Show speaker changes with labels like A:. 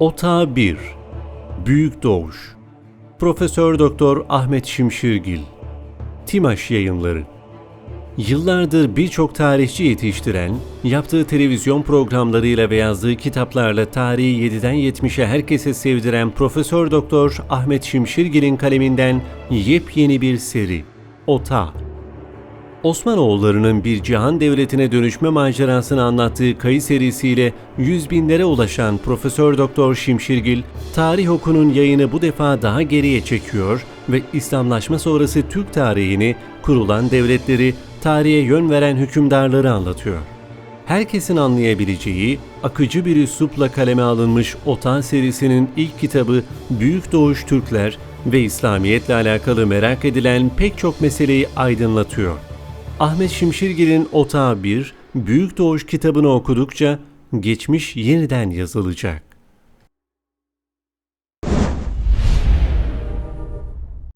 A: Ota 1 Büyük Doğuş. Profesör Doktor Ahmet Şimşirgil. Timaş Yayınları. Yıllardır birçok tarihçi yetiştiren, yaptığı televizyon programlarıyla ve yazdığı kitaplarla tarihi 7'den 70'e herkese sevdiren Profesör Doktor Ahmet Şimşirgil'in kaleminden yepyeni bir seri, Ota. Osmanoğullarının bir cihan devletine dönüşme macerasını anlattığı kayı serisiyle yüz binlere ulaşan Profesör Doktor Şimşirgil, tarih okunun yayını bu defa daha geriye çekiyor ve İslamlaşma sonrası Türk tarihini, kurulan devletleri, tarihe yön veren hükümdarları anlatıyor. Herkesin anlayabileceği, akıcı bir üslupla kaleme alınmış Otan serisinin ilk kitabı Büyük Doğuş Türkler ve İslamiyetle alakalı merak edilen pek çok meseleyi aydınlatıyor. Ahmet Şimşirgil'in Otağı 1, Büyük Doğuş kitabını okudukça geçmiş yeniden yazılacak.